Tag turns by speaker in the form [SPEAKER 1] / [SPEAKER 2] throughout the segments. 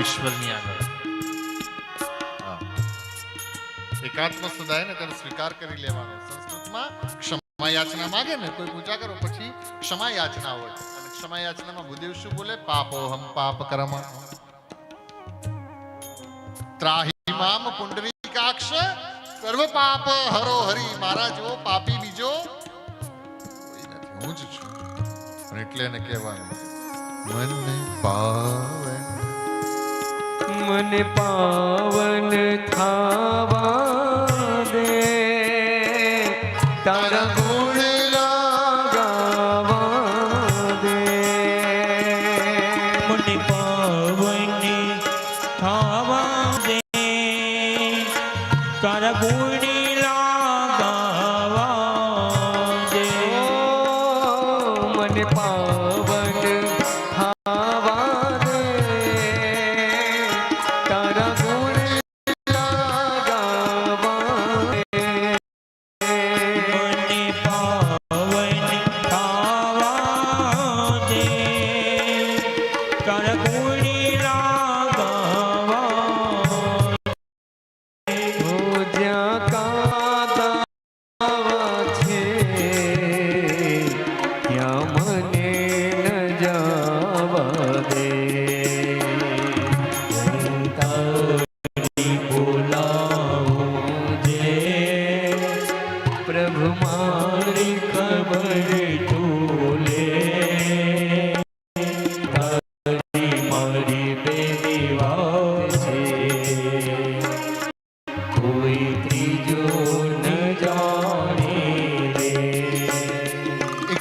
[SPEAKER 1] ઈશ્વરની આગળ.
[SPEAKER 2] એકાત્મ સદાય ને તેને સ્વીકાર કરી લેવાનો સંસ્કૃતમાં ક્ષમા યાચના માંગે ને કોઈ પૂજા કરો પછી ક્ષમા યાચના હોય અને ક્ષમા યાચનામાં ભૂદેવ શું બોલે પાપોહમ પાપ કર્મ ત્રાહી મામ પુંડરીકાક્ષ સર્વ પાપ હરો હરી મારા જો પાપી બીજો હું જ છું। એટલે એને કહેવાનું મને પાવન
[SPEAKER 3] મને પાવન થાવા દે. તારા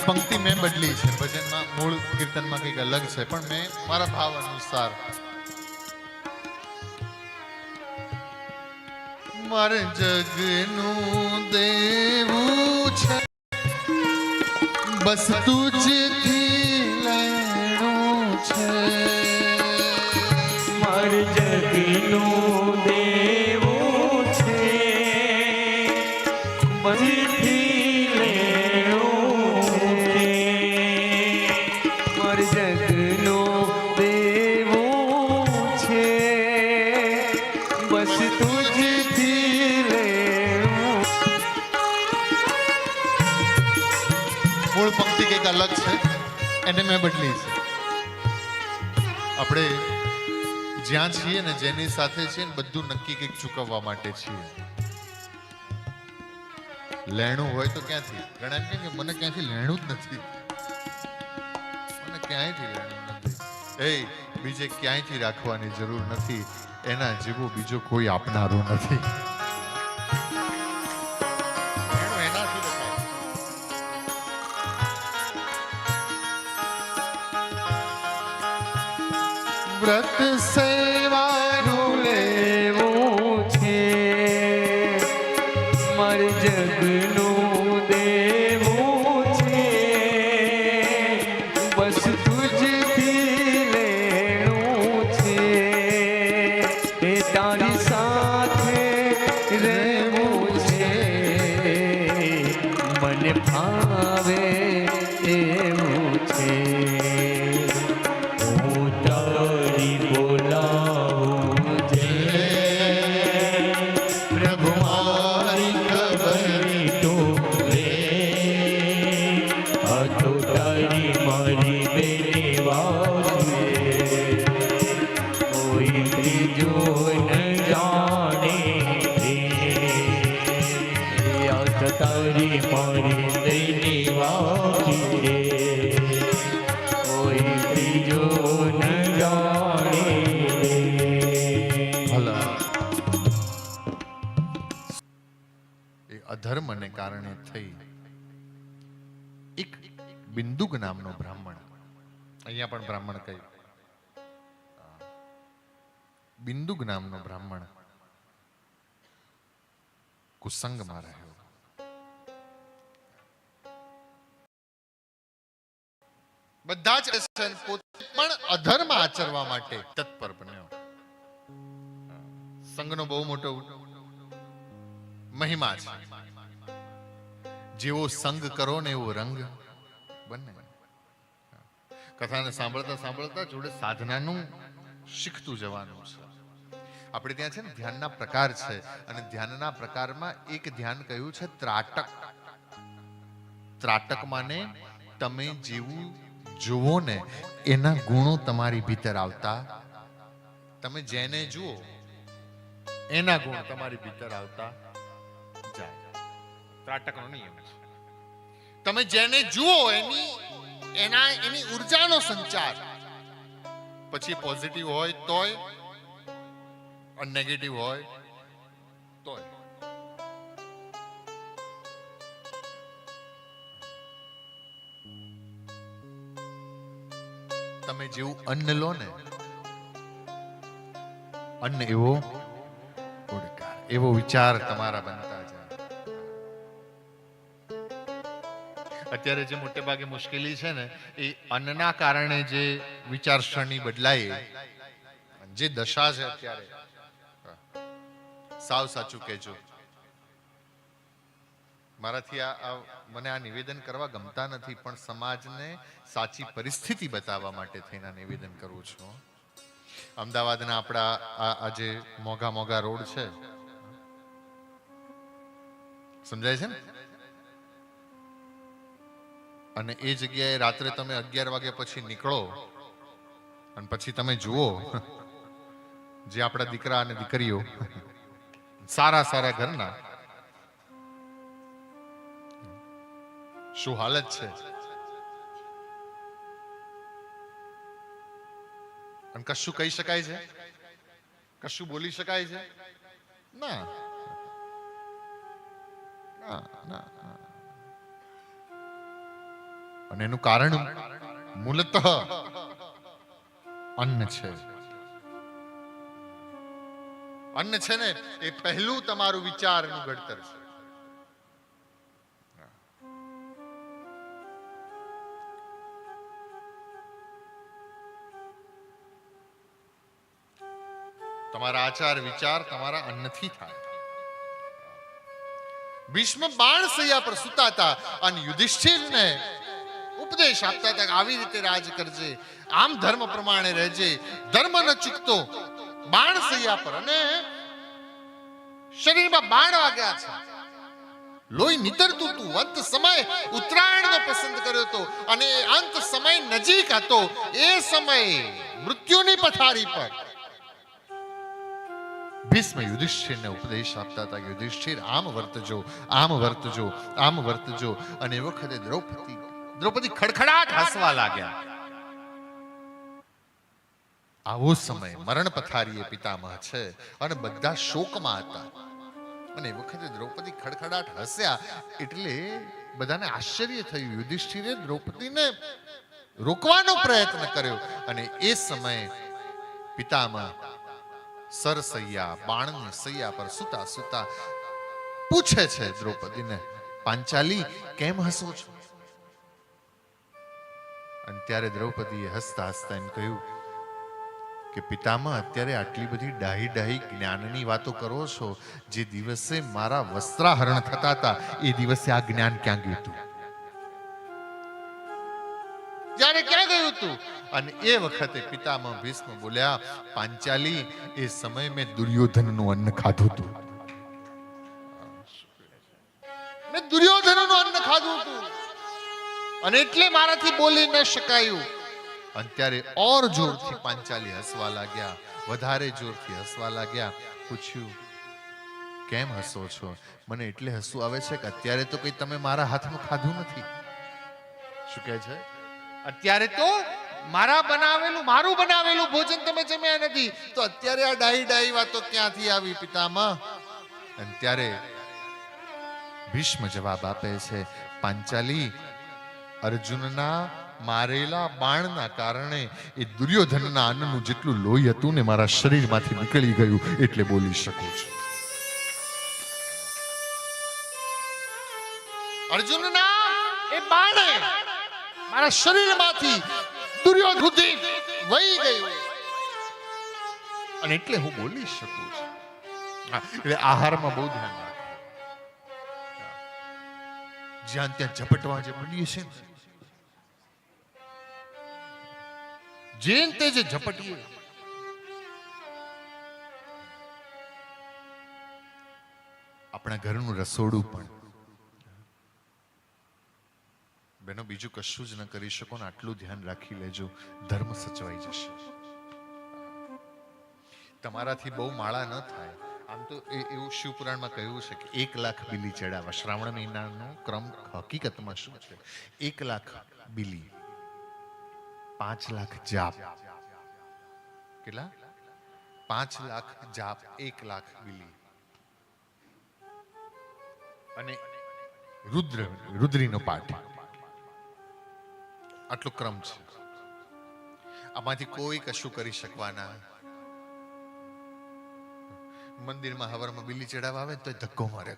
[SPEAKER 2] પંક્તિ મેં બદલી છે. ભજનમાં મૂળ કીર્તનમાં કંઈક અલગ છે, પણ મેં મારા ભાવ અનુસાર મારે જગનું દેવું છે. બસ તુજથી
[SPEAKER 3] તુજથી લેણું
[SPEAKER 2] મૂળ પંક્તિ કંઈક અલગ છે. એને મેં બદલી છે. આપણે જ્યાં છીએ ને જેની સાથે છીએ ને બધું નક્કી કંઈક ચૂકવવા માટે છીએ. લેણું હોય તો ક્યાંથી? ઘણા કે મને ક્યાંથી લેણું જ નથી. મને ક્યાંયથી લેણું નથી? એ, બીજે ક્યાંયથી રાખવાની જરૂર નથી? એના જેવો બીજો કોઈ આપનારો નથી. વ્રત સેવાનું
[SPEAKER 3] લેવું છે મર જગનું
[SPEAKER 2] અહીંયા પણ બ્રાહ્મણ કહ્યું બિંદુક નામનો બ્રાહ્મણ કુસંગમાં રહ્યો. બધા જ પોતે પણ અધર્મ આચરવા માટે તત્પર બન્યો. સંઘનો બહુ મોટો મહિમા છે. જેવો સંગ કરો ને એવો રંગ બને. કથાને સાંભળતા સાંભળતા જોડે સાધનાનું શીખતું જવાનું છે. આપણે ત્યાં છે ને ધ્યાનના પ્રકાર છે અને ધ્યાનના પ્રકારમાં એક ધ્યાન કયું છે ત્રાટક. ત્રાટક માને તમે જેવું જુઓ ને એના ગુણો તમારી ભીતર આવતા. તમે જેને જુઓ, એના ગુણ તમારી ભીતર આવતા જાય. ત્રાટકનો નિયમ છે. તમે જેને જુઓ એની એના એની ઉર્જાનો સંચાર. પછી પોઝિટિવ હોય તોય, અને નેગેટિવ હોય તોય. તમે જેવું અન્ન લો ને, અન્ન એવો એવો વિચાર તમારા બનતા અત્યારે જે મોટે ભાગે મુશ્કેલી છે ને, એ અન્નના કારણે જે વિચારસરણી બદલાય, જે દશા છે અત્યારે. સાવ સાચું કહેજો. મારાથી આ મને આ નિવેદન કરવા ગમતા નથી, પણ સમાજને સાચી પરિસ્થિતિ બતાવવા માટે થઈને નિવેદન કરું છું. અમદાવાદના આપણા આ જે મોઘા મોઘા રોડ છે. સમજાય છે ને? અને એ જગ્યાએ રાત્રે તમે અગિયાર વાગ્યા પછી નીકળો અને પછી તમે જુઓ જે આપણા દીકરા અને દીકરીઓ સારા સારા ઘરના. શું હાલત છે? અને કશું કહી શકાય છે? કશું બોલી શકાય છે? ના ના ના. અને એનું કારણ મૂલતઃ અન્ન છે. અન્ન છે ને એ પહેલું તમારું વિચારનું ઘડતર છે. તમારા આચાર, વિચાર તમારા અન્નથી થાય. ભીષ્મ બાણ સૈયા પર સુતા હતા અને યુધિષ્ઠિરને ઉપદેશ આપતા હતા આવી રીતે રાજ કરજે. આમ ધર્મ પ્રમાણે રહેજે. ધર્મ ન ચૂકતો, બાણ સૈયા પર. અને શરીરમાં બાણ વાગ્યા છે. લોહી નીતરતું હતું. અંત સમય ઉત્તરાયણનો પસંદ કર્યો હતો. અને અંત સમય નજીક હતો. એ સમયે મૃત્યુની પથારી પર ભીષ્મ યુધિષ્ઠિરને ઉપદેશ આપતા હતા કે યુધિષ્ઠિર, આમ વર્તજો આમ વર્તજો આમ વર્તજો. અને એ વખતે દ્રૌપદી દ્રૌપદી ખડખડાટ હસવા લાગ્યા. આવો સમય મરણ પથારીએ પિતામહ છે અને બધા શોકમાં હતા. અને વખતે દ્રૌપદી ખડખડાટ હસ્યા એટલે બધાને આશ્ચર્ય થયું. યુધિષ્ઠિરે દ્રૌપદીને રોકવાનો પ્રયત્ન કર્યો અને એ સમયે પિતામહ સરસૈયા બાણની સૈયા પર સુતા સુતા પૂછે છે દ્રૌપદીને, પાંચાલી, કેમ હસો છો? અને ત્યારે દ્રૌપદીએ હસતા હસતા એમ કહ્યું કે પિતામાં અત્યારે આટલી બધી ડાહી ડાહી જ્ઞાનની વાતો કરો છો, જે દિવસે મારા વસ્ત્રાહરણ થતા હતા, એ દિવસે આ જ્ઞાન ક્યાં ગયું હતું? જ્યારે ક્યાં ગયું હતું? અને એ વખતે પિતામાં ભીષ્મ બોલ્યા, પાંચાલી, એ સમય મેં દુર્યોધનનું અન્ન ખાધું હતું. અને એટલે મારાથી બોલી ન શકાયું. અને ત્યારે ઓર જોરથી પાંચાલી હસવા લાગ્યા વધારે જોરથી હસવા લાગ્યા પૂછ્યું કેમ હસો છો? મને એટલે હસવું આવે છે કે અત્યારે તો કઈ તમે મારા હાથમાં ખાધું નથી? શું કહે છે? અત્યારે તો મારા બનાવેલું મારું બનાવેલું ભોજન તમે જમ્યા નથી. તો અત્યારે આ ડાહી ડાહી વાતો ક્યાંથી આવી પિતામાં અને ત્યારે ભીષ્મ જવાબ આપે છે પાંચાલી અર્જુનના મારેલા બાણના કારણે એ દુર્યોધનના અન્નનું જેટલું લોહી હતું ને મારા શરીરમાંથી નીકળી ગયું એટલે બોલી શકું છું. અર્જુનના એ બાણે મારા શરીરમાંથી દુર્યોધન વહી ગયું. અને એટલે હું બોલી શકું છું. એટલે આહારમાં બહુ ધ્યાન જ્યાં ત્યાં ઝપટવા જે મળ્યું છે જેન તે જે ઝપટીએ, આપણા ઘરનું રસોડું પણ. બેનો, બીજું કશું જ ન કરી શકો ને, આટલું ધ્યાન રાખી લેજો, ધર્મ સચવાઈ જશે. તમારાથી બહુ માળા ન થાય. આમ તો એવું શિવપુરાણમાં કહ્યું છે કે એક લાખ બિલી ચડાવવા, શ્રાવણ મહિનાનો ક્રમ હકીકતમાં શું છે? એક લાખ બિલી, પાંચ લાખ જાપ. કેટલા? પાંચ લાખ જાપ, એક લાખ બિલી. અને રુદ્ર, રુદ્રીનો પાઠ. આટલો ક્રમ છે. આમાંથી કોઈ કશું કરી શકવાના મંદિરમાં હવારમાં બિલ્લી ચડાવવા આવે તો ધક્કો મારે.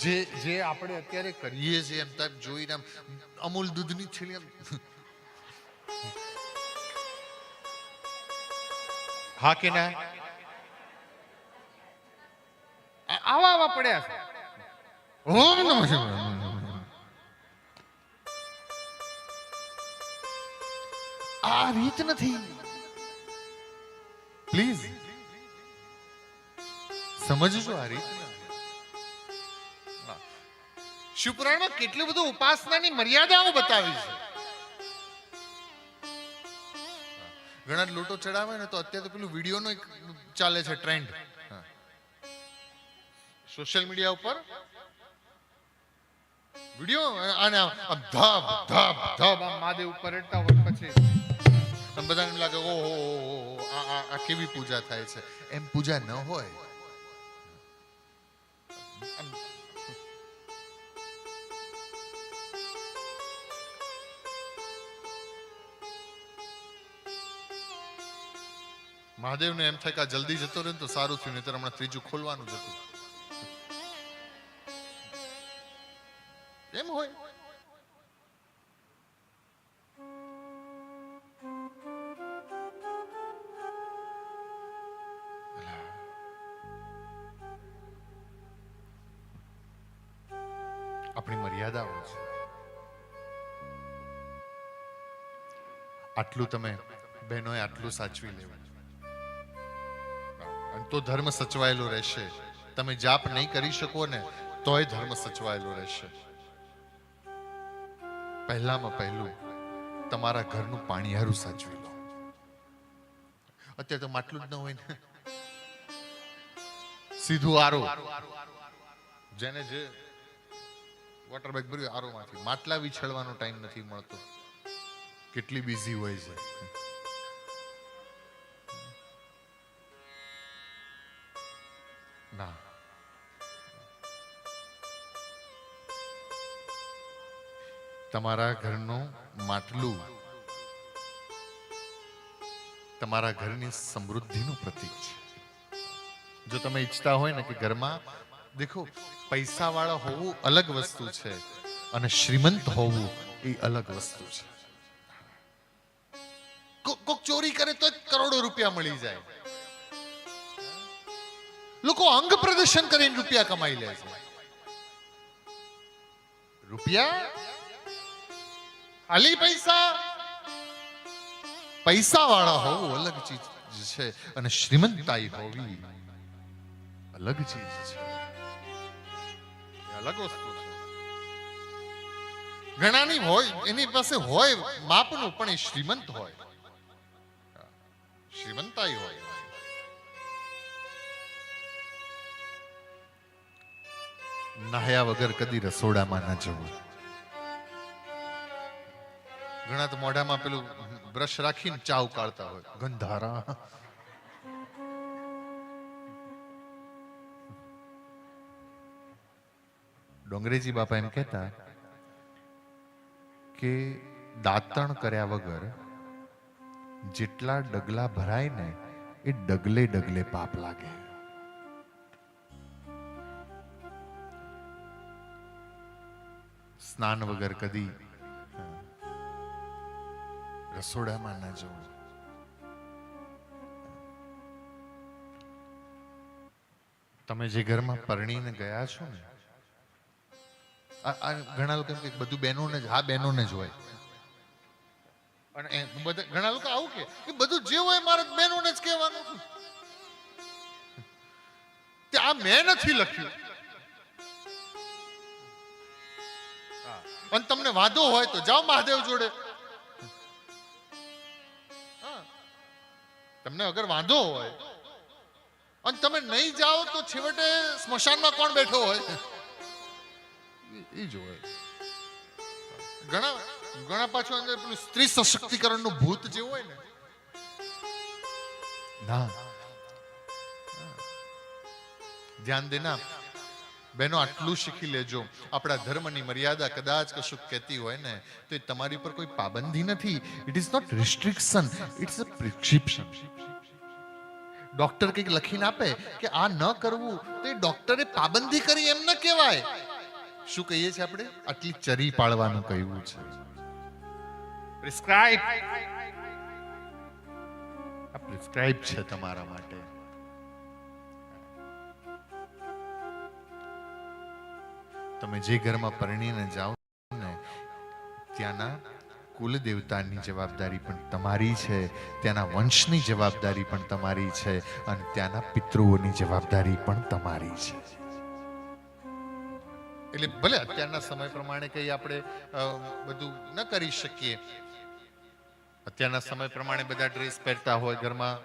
[SPEAKER 2] જે જે આપણે અત્યારે કરીએ છીએ એમ તાર જોઈને આમ અમૂલ દૂધની છેલ્લી આમ. હા કે ના? આવા આવા પડ્યા છે. ઓમ નમઃ શિવાય. આ રીત નથી. પ્લીઝ સમજજો આ રીત શિવપુરાણમાં કેટલું બધું ઉપાસનાની મર્યાદાઓ બતાવી છે. ઘણા લોટો ચડાવે ને તો અત્યારે તો પેલું વિડીયોનો એક ચાલે છે ટ્રેન્ડ સોશિયલ મીડિયા ઉપર. વીડિયો અને ધબ ધબ ધબ મહાદેવ ઉપર રેડતા હોય પછી. આમ બધાને એમ લાગે ઓહો આ કેવી પૂજા થાય છે? એમ પૂજા ન હોય. મહાદેવને એમ થાય કે જલ્દી જતો રહે તો સારું થયું નહીં હમણાં ત્રીજું ખોલવાનું જ હતું. આપણી મર્યાદાઓ છે. આટલું તમે બહેનોએ આટલું સાચવી લેવું. તો ધર્મ સચવાયેલો રહેશે. તમે જાપ નહીં કરી શકો ને, તોય ધર્મ સચવાયેલો રહેશે. પહેલામાં પહેલું, તમારા ઘરનું પાણીયારું સાચવી લો. અત્યારે તો માટલું જ ન હોય ને. સીધું આરો. જેને જે વોટર બેગ ભર્યું આરોમાંથી માટલા વિછળવાનો ટાઈમ નથી મળતો. કેટલી બિઝી હોય છે. ના. તમારા ઘરનું માટલું તમારા ઘરની સમૃદ્ધિનું પ્રતીક છે. જો તમે ઈચ્છતા હોય ને કે ઘરમાં દેખો પૈસા વાળા હોવું અલગ વસ્તુ છે અને શ્રીમંત હોવું એ અલગ વસ્તુ છે. કોક ચોરી કરે તો કરોડો રૂપિયા મળી જાય. લોકો અંગ પ્રદર્શન કરીને રૂપિયા કમાઈ લે છે. રૂપિયા? ખાલી પૈસા? પૈસા વાળા હોવું અલગ ચીજ છે અને શ્રીમંતાઈ હોવી અલગ ચીજ છે. અલગ વસ્તુ છે? ઘણાની હોય, એની પાસે હોય માપનું, પણ એ શ્રીમંત હોય. શ્રીમંતાઈ હોય. નાહ્યા વગર કદી રસોડામાં ન જવું. ઘણા તો મોઢામાં પેલું બ્રશ રાખીને ચા ઉકાળતા હોય. ગંધારા. ડોંગરેજી બાપા એમ કહેતા કે દાંતણ કર્યા વગર જેટલા ડગલા ભરાય ને એ ડગલે ડગલે પાપ લાગે. સ્નાન વગર કદી રસોડામાં ના જવું. તમે જે ઘરમાં પરણીને ગયા છો ને ઘણા લોકો કે બધું બહેનોને જ હા, બહેનોને જ હોય. અને બધા ઘણા લોકો આવું કે કે બધું જે હોય મારે બહેનોને જ કહેવાનું કે આ મેં નથી લખ્યું. અને તમને વાંધો હોય તો જાઓ મહાદેવ જોડે. તમને અગર વાંધો હોય. અને તમે નહીં જાઓ તો છેવટે સ્મશાનમાં કોણ બેઠો હોય? એ જોવે ઘણા ઘણા પાછું અંદર પેલું સ્ત્રી સશક્તિકરણનું ભૂત જે હોય ને. ના. ધ્યાન દેના બહેનો, આટલું શીખી લેજો. આપણા ધર્મની મર્યાદા કદાચ કશું કહેતી હોય ને, તો એ તમારી પર કોઈ પાબંદી નથી. It is not restriction it's a prescription doctor કંઈક લખીને આપે કે આ ન કરવું, તો એ ડોક્ટરે પાબંદી કરી એમ ન કહેવાય. શું કહીએ છીએ આપણે? આટલી ચરી પાડવાનું કહ્યું છે. પ્રિસ્ક્રાઇબ. આ પ્રિસ્ક્રાઇબ છે તમારા માટે. તમે જે ઘરમાં પરણીને જાઓ ને ત્યાંના કુલ દેવતાની જવાબદારી પણ તમારી છે. ત્યાંના વંશની જવાબદારી પણ તમારી છે. અને ત્યાંના પિતૃઓની જવાબદારી પણ તમારી છે. એટલે ભલે અત્યારના સમય પ્રમાણે કઈ આપણે બધું ન કરી શકીએ. અત્યારના સમય પ્રમાણે બધા ડ્રેસ પહેરતા હોય ઘરમાં.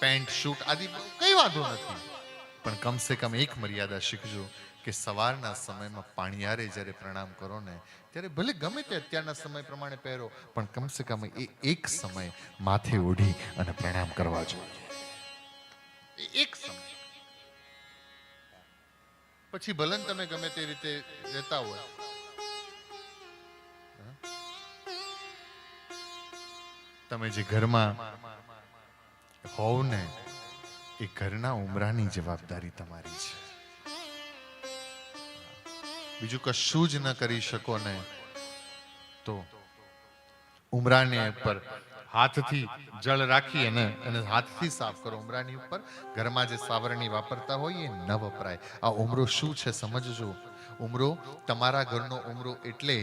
[SPEAKER 2] પેન્ટ, શૂટ આદિ કઈ વાંધો નથી. પણ કમસે કમ એક મર્યાદા શીખજો કે સવારના સમયમાં પાણીયારે જ્યારે પ્રણામ કરો ને, ત્યારે ભલે ગમે તે અત્યારના સમય પ્રમાણે પહેરો, પણ કમસે કમ એ એક સમય માથે ઓઢી અને પ્રણામ કરવા જોઈએ. એક સમય. પછી ભલે તમે ગમે તે રીતે રહેતા હોય. તમે જે ઘરમાં હોવ ને એ ઘરના ઉમરાની જવાબદારી તમારી છે. બીજું કશું જ ન કરી શકો ને, તો ઉમરાને ઉપર હાથથી જળ રાખી અને એને હાથથી સાફ કરો. ઉમરાની ઉપર ઘરમાં જે સાવરણી વાપરતા હોય એ ન વપરાય આ ઉમરો શું છે સમજજો. ઉમરો તમારા ઘરનો ઉમરો એટલે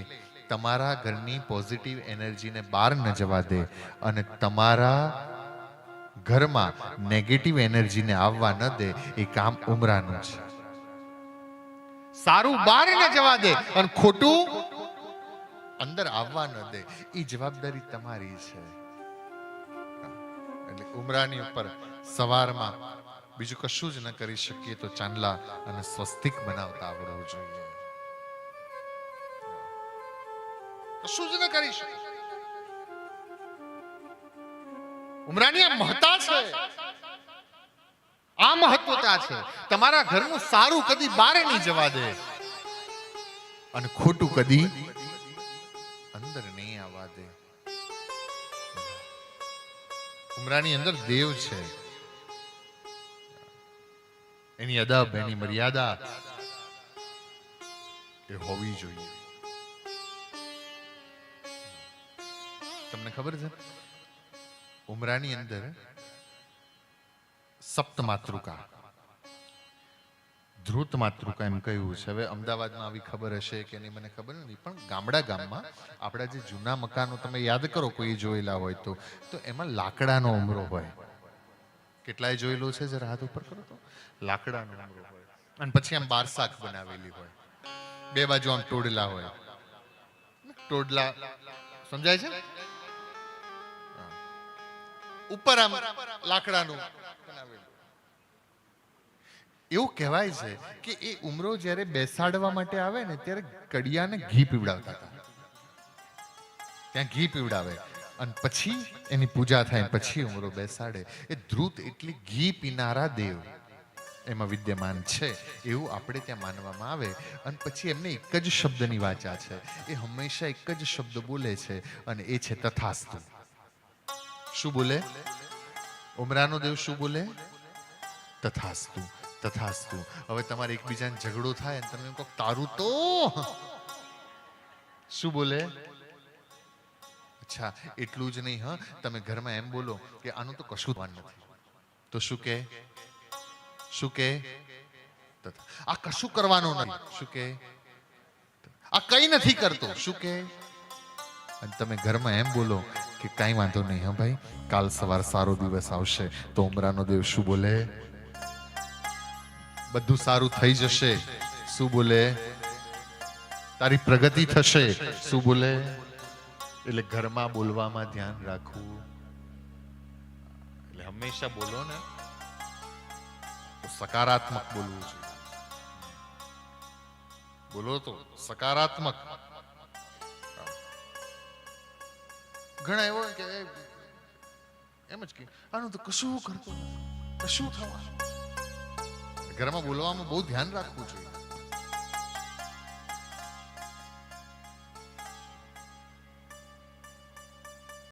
[SPEAKER 2] તમારા ઘરની પોઝિટિવ એનર્જીને બહાર ન જવા દે અને તમારા ઘરમાં નેગેટિવ એનર્જીને આવવા ન દે. એ કામ ઉમરાનું છે. સારું બહાર ન જવા દે અને ખોટું અંદર આવવા ન દે. એ જવાબદારી તમારી છે. એટલે ઉમરાની ઉપર સવારમાં બીજું કશું જ ન કરી શકીએ તો ચાંદલા અને સ્વસ્તિક બનાવતા આવડવું જોઈએ. કશું જ ન કરી શકીએ. ઉમરાની આ મહત્તા છે. આ મહત્વતા છે. તમારા ઘરનું સારું કદી બારે નહીં જવા દે. અને ખોટું કદી અંદર નહીં આવવા દે. ઉમરાની અંદર દેવ છે. એની અદબ એની મર્યાદા એ હોવી જોઈએ. તમને ખબર છે? ઉમરાની અંદર સપ્ત માતૃકા ધ્રુત માતૃકા એમ કહ્યું છે. હવે અમદાવાદમાં આવી ખબર હશે કે નહીં, મને ખબર નથી, પણ ગામડા ગામમાં આપણા જે જૂના મકાનો તમે યાદ કરો, કોઈ જોયેલા હોય તો તો એમાં લાકડાનો ઉમરો હોય. કેટલાય જોયેલો છે, જરા હાથ ઉપર કરો તો. લાકડાનો ઉમરો હોય. અને પછી આમ બારસાક બનાવેલી હોય. બે બાજુ આમ ટોડલા હોય. ટોડલા, સમજાય છે. ઉપર આમ લાકડાનું બનાવેલું. એવું કહેવાય છે કે એ ઉમરો જ્યારે બેસાડવા માટે આવે ને, ત્યારે કડિયાને ઘી પીવડાવતા હતા. ત્યાં ઘી પીવડાવે. અને પછી એની પૂજા થાય પછી ઉમરો બેસાડે. એ ધ્રુત એટલી ઘી પીનારા દેવ. એમાં વિદ્યમાન છે. એવું આપણે ત્યાં માનવામાં આવે. અને પછી એમને એક જ શબ્દની વાચા છે. એ હંમેશા એક જ શબ્દ બોલે છે અને એ છે તથાસ્તુ. શું બોલે? ઉમરાનો દેવ શું બોલે? તથાસ્તુ. તથાસ્તુ. હવે તમારે એકબીજાને ઝઘડો થાય અને તમે કહો તારું તો? શું બોલે? અચ્છા, એટલું જ નહીં, હા? તમે ઘરમાં એમ બોલો કે આનું તો કશું ભાન નથી. તો શું કે? શું કે? આ કશું કરવાનું નથી શું કે? આ કઈ નથી કરતો. શું કે? અને તમે ઘરમાં એમ બોલો કે કાંઈ વાંધો નહીં, હા ભાઈ? કાલ સવાર સારો દિવસ આવશે. તો ઉમરાનો દેવ શું બોલે? બધું સારું થઈ જશે. શું બોલે? તારી પ્રગતિ થશે. શું બોલે? એટલે ઘરમાં બોલવામાં ધ્યાન રાખવું. એટલે હંમેશા બોલો ને. તો સકારાત્મક બોલવું જોઈએ બોલો તો, સકારાત્મક. ઘણા એવો કે એમ જ કે, આનું તો કશું કરતો કશું થવા ઘરમાં બોલવામાં બહુ ધ્યાન રાખવું જોઈએ.